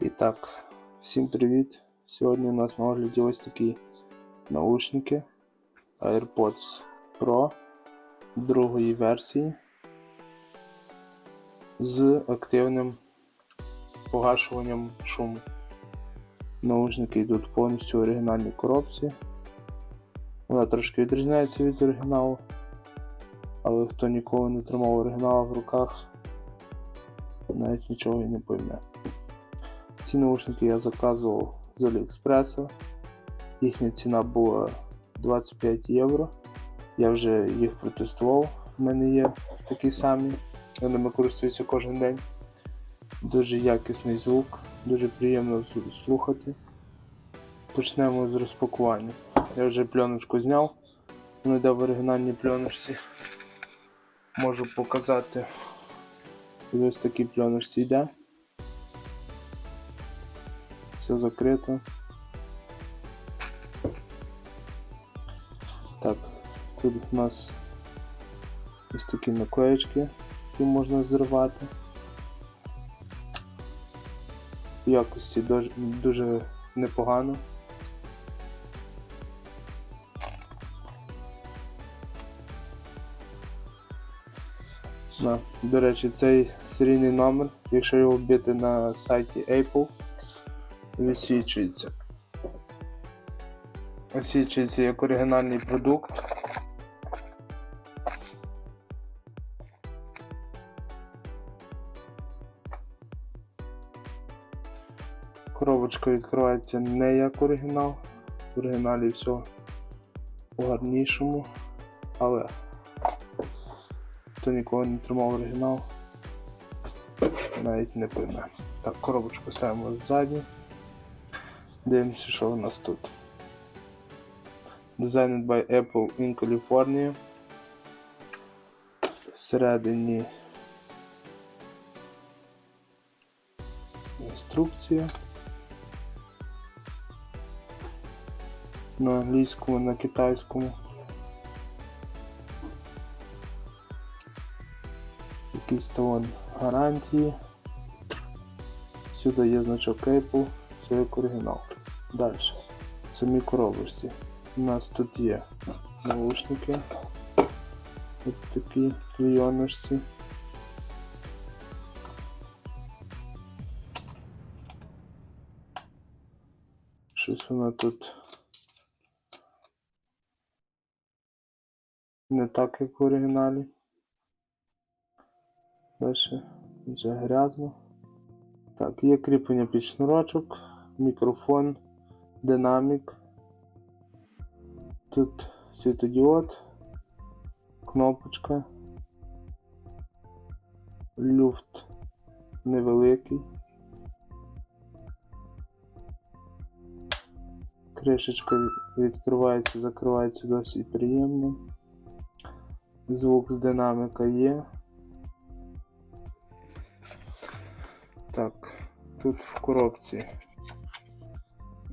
І так, всім привіт! Сьогодні у нас на огляді ось такі наушники AirPods Pro другої версії з активним погашуванням шуму. Наушники йдуть повністю в оригінальній коробці. Вона трошки відрізняється від оригіналу, але хто ніколи не тримав оригінала в руках, навіть нічого і не пойме. Ці наушники я заказував з Аліекспреса. Їхня ціна була 25 євро. Я вже їх протестував. У мене є такі самі. Я ними користуюся кожен день. Дуже якісний звук, дуже приємно слухати. Почнемо з розпакування. Я вже пленочку зняв. Воно йде в оригінальній пленочці. Можу показати. Ось такі пленочці йде. Все закрито. Так, тут у нас ось такі наклеєчки, які можна зривати. В якості дуже, непогано. На, до речі, цей серійний номер, якщо його вбити на сайті Apple, висвічується. Висвічується як оригінальний продукт. Коробочка відкривається не як оригінал. В оригіналі все по гарнішому, але хто ніколи не тримав оригінал, навіть не пойме. Так, коробочку ставимо ззаді. Дивимося, що у нас тут. Designed by Apple in California. Всередині інструкція. На англійському, на китайському. Якийсь талон гарантії. Сюди є значок Apple, все як оригінал. Далі. Самій коробочці. У нас тут є наушники. Ось такі клейоночці. Щось воно тут не так, як в оригіналі. Далі вже грязно. Так, є кріплення під шнурочок, мікрофон, динамік. Тут світодіод, кнопочка, люфт невеликий. Кришечка відкривається, закривається досить приємно. Звук з динаміка є. Так, тут в коробці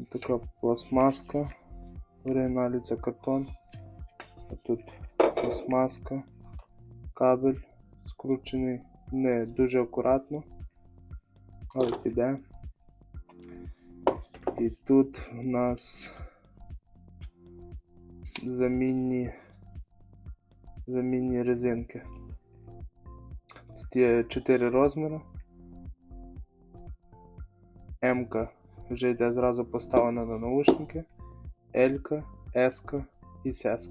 така пластмаска. Оригіналі картон. А тут пластмаска, кабель скручений не дуже акуратно, але піде. І тут у нас замінні, замінні резинки. Тут є 4 розміри. М вже йде зразу поставлена на наушники. L, S і S.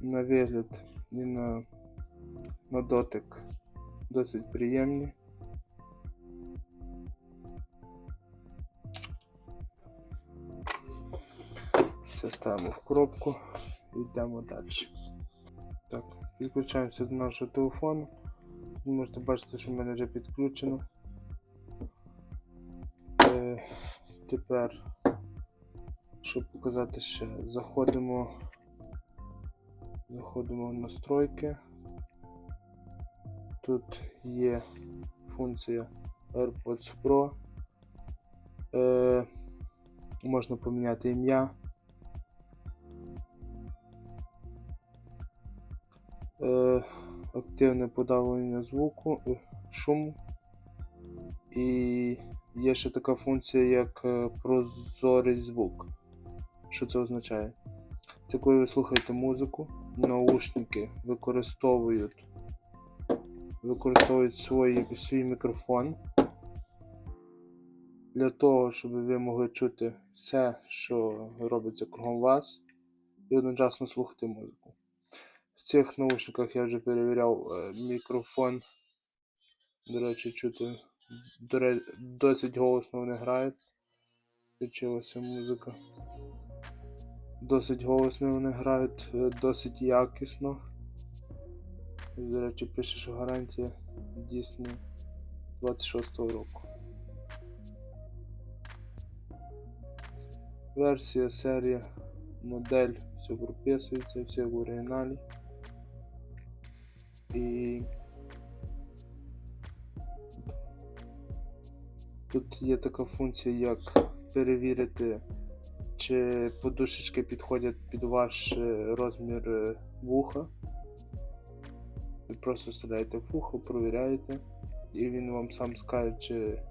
На вигляд і на, на дотик досить приємні. Все ставимо в коробку і йдемо далі. Так, підключаємося до нашого телефону. Можете бачити, що в мене вже підключено. Тепер щоб показати ще, заходимо, заходимо в настройки. Тут є функція AirPods Pro. Е, можна поміняти ім'я. Е, активне подавлення звуку, е, шуму і є ще така функція, як е, прозорий звук. Що це означає? Це коли ви слухаєте музику, наушники використовують, використовують свої, свій мікрофон для того, щоб ви могли чути все, що робиться кругом вас, і одночасно слухати музику. В цих наушниках я вже перевіряв е, мікрофон. До речі, чути досить голосно вони грають. Включилася музика. Досить голосно вони грають, е, досить якісно. До речі, пише, що гарантія дійсно 26-го року. Версія, серія, модель, все прописується, все в оригіналі. І тут є така функція, як перевірити, чи подушечки підходять під ваш е, розмір е, вуха. Ви просто вставляєте в вухо, провіряєте, і він вам сам скаже, чи,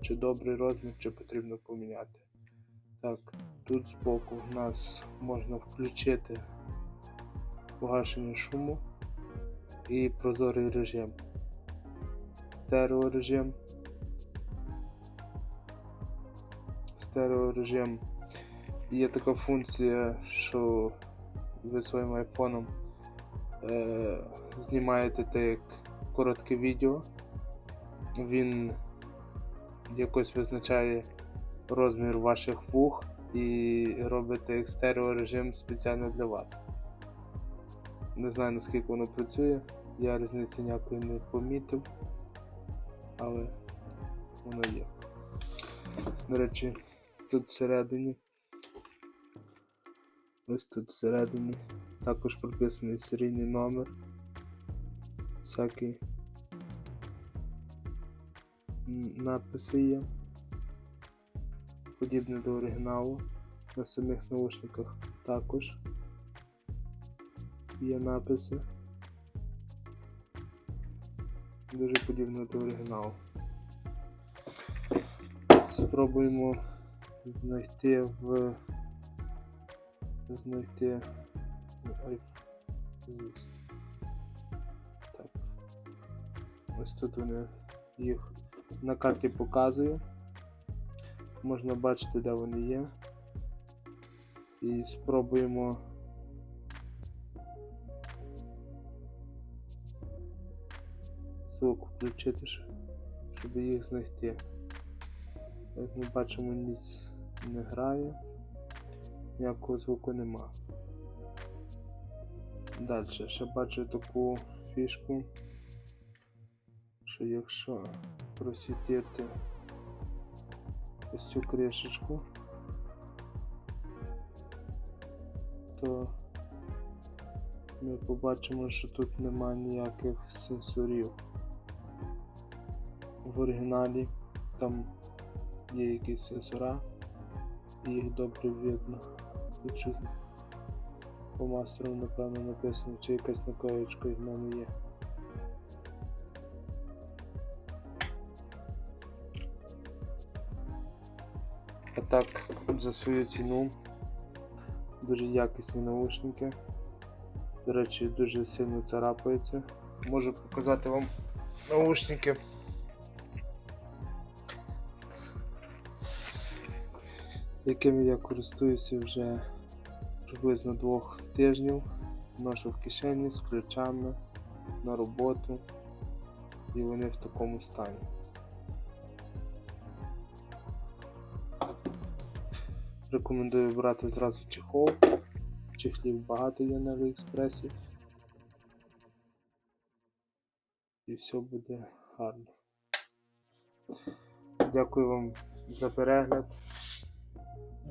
чи добрий розмір, чи потрібно поміняти. Так, тут збоку в нас можна включити погашення шуму і прозорий режим. Стереорежим. Стереорежим. Є така функція, що ви своїм айфоном е, знімаєте те як коротке відео. Він якось визначає розмір ваших вух і робите як стереорежим спеціально для вас. Не знаю наскільки воно працює, я різниці ніякої не помітив, але воно є. До речі, тут всередині. Ось тут всередині також прописаний серійний номер. Всякі м, надписи є. Подібне до оригіналу. На самих наушниках також є написи. Дуже подібно до оригіналу. Спробуємо знайти в знайти. Так. Ось тут вони їх на карті показую. Можна бачити, де вони є. І спробуємо звук включити, щоб їх знайти. Як ми бачимо, ніц не грає, ніякого звуку нема. Далі ще бачу таку фішку, що якщо просвітити ось цю кришечку, то ми побачимо, що тут нема ніяких сенсорів. В оригіналі там є якісь сенсора, їх добре видно. По мастеру, напевно, написано, чи якась наклеєчка від мене є. А так, за свою ціну дуже якісні наушники. До речі, дуже сильно царапаються. Можу показати вам наушники. Якими я користуюся вже приблизно двох тижнів. Ношу в кишені з ключами на роботу. І вони в такому стані. Рекомендую брати зразу чехол. Чехлів багато є на Аліекспресі. І все буде гарно. Дякую вам за перегляд.